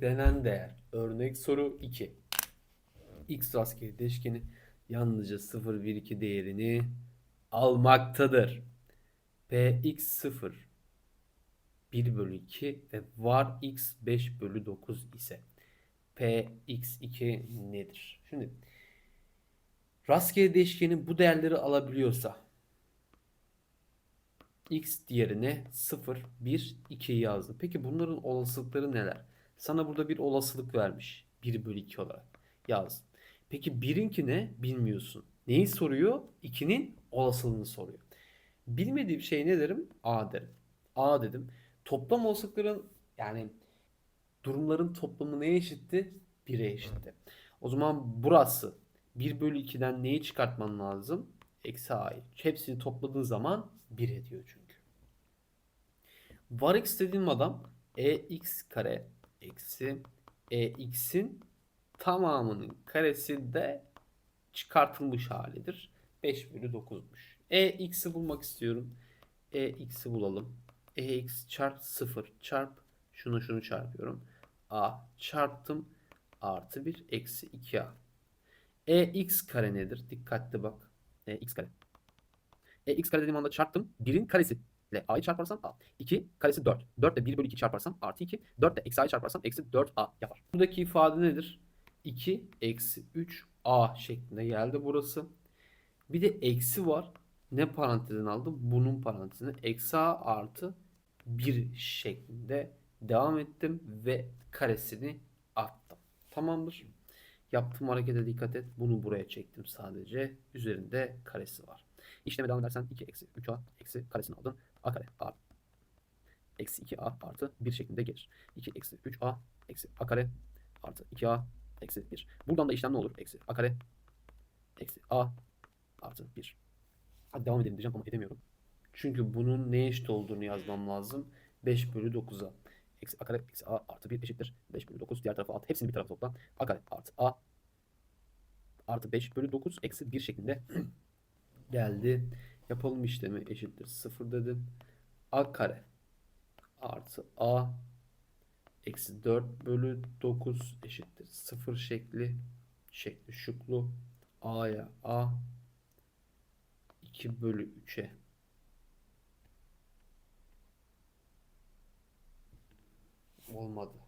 Denen değer. Örnek soru 2. X rastgele değişkeni yalnızca 0, 1, 2 değerini almaktadır. Px 0 1 bölü 2 ve var x 5 bölü 9 ise Px2 nedir? Şimdi rastgele değişkenin bu değerleri alabiliyorsa x diğerine 0, 1, 2 yazdı. Peki bunların olasılıkları neler? Sana burada bir olasılık vermiş. 1 bölü 2 olarak yaz. Peki 1'inki ne? Bilmiyorsun. Neyi soruyor? 2'nin olasılığını soruyor. Bilmediğim şey ne derim? A derim. A dedim. Toplam olasılıkların yani durumların toplamı neye eşitti? 1'e eşitti. O zaman burası 1 bölü 2'den neyi çıkartman lazım? Eksi a'yı. Hepsini topladığın zaman 1 ediyor çünkü. Var x dediğim adam ex kare eksi ex'in tamamının karesi de çıkartılmış halidir. 5 bölü 9'muş. ex'i bulmak istiyorum. ex'i bulalım. ex çarp 0 çarp şunu şunu çarpıyorum. a çarptım artı 1 eksi 2a. ex kare nedir? Dikkatli bak. ex kare. E, x kare dediğim anda çarptım. 1'in karesi ile a'yı çarparsam a. 2 karesi 4. 4 ile 1 bölü 2 çarparsam artı 2. 4 ile eksi a'yı çarparsam eksi 4a yapar. Buradaki ifade nedir? 2 eksi 3 a şeklinde geldi burası. Bir de eksi var. Ne parantezin aldım? Bunun parantezine. Eksi a artı 1 şeklinde devam ettim ve karesini attım. Tamamdır. Yaptığım harekete dikkat et. Bunu buraya çektim sadece. Üzerinde karesi var. İşleme devam edersen 2 eksi 3a eksi karesini aldın. a kare a eksi 2a artı 1 şeklinde gelir. 2 eksi 3a eksi a kare artı 2a eksi 1. Buradan da işlem ne olur? Eksi a kare eksi a artı 1. Hadi devam edelim diyeceğim ama edemiyorum. Çünkü bunun neye eşit olduğunu yazmam lazım. 5 bölü 9'a. Eksi a kare eksi a artı 1 eşittir. 5 bölü 9 diğer tarafa at. Hepsini bir tarafa topla. a kare artı a artı 5 bölü 9 eksi 1 şeklinde geldi. Yapalım işlemi eşittir 0 dedim. A kare artı A eksi 4 bölü 9 eşittir 0 şekli şekli şuklu A'ya A 2 bölü 3'e olmadı.